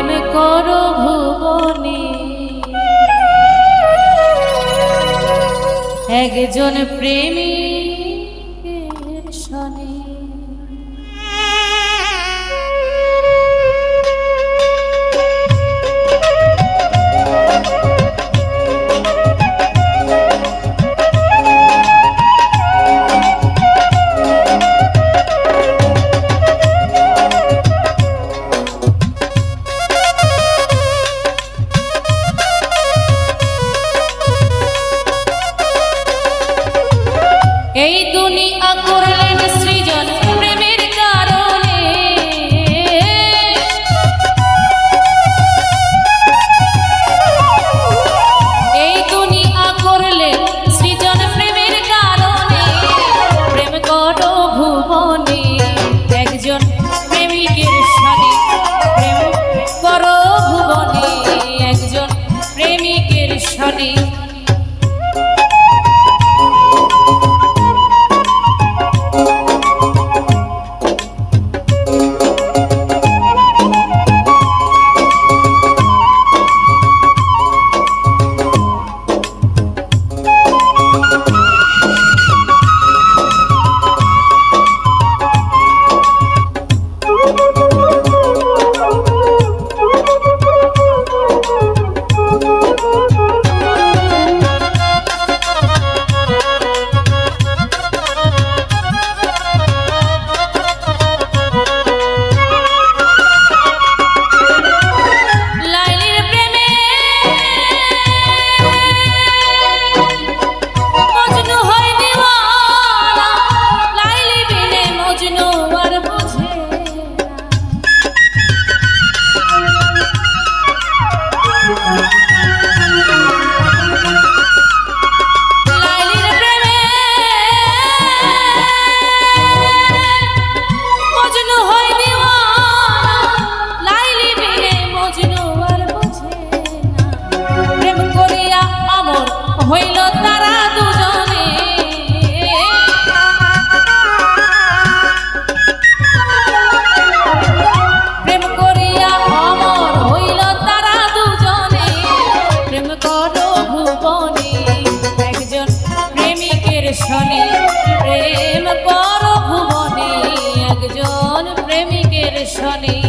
প্রেম করো ভুবনে। একজন প্রেমী শনি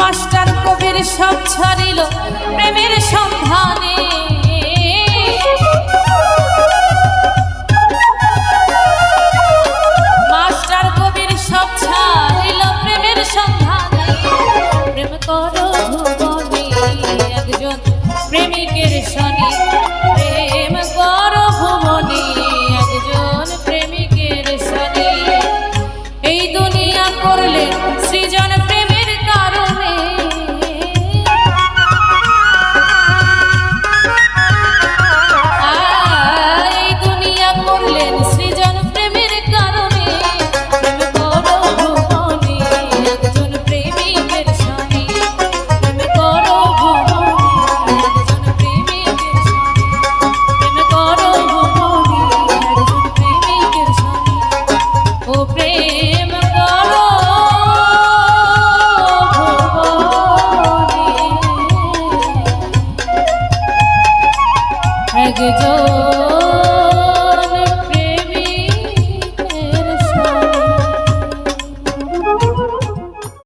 মাস্টার কবির সব ছাড়িল প্রেমের সন্ধানে। মাস্টার কবির সব ছাড়িল প্রেমের সন্ধানে। প্রেম কর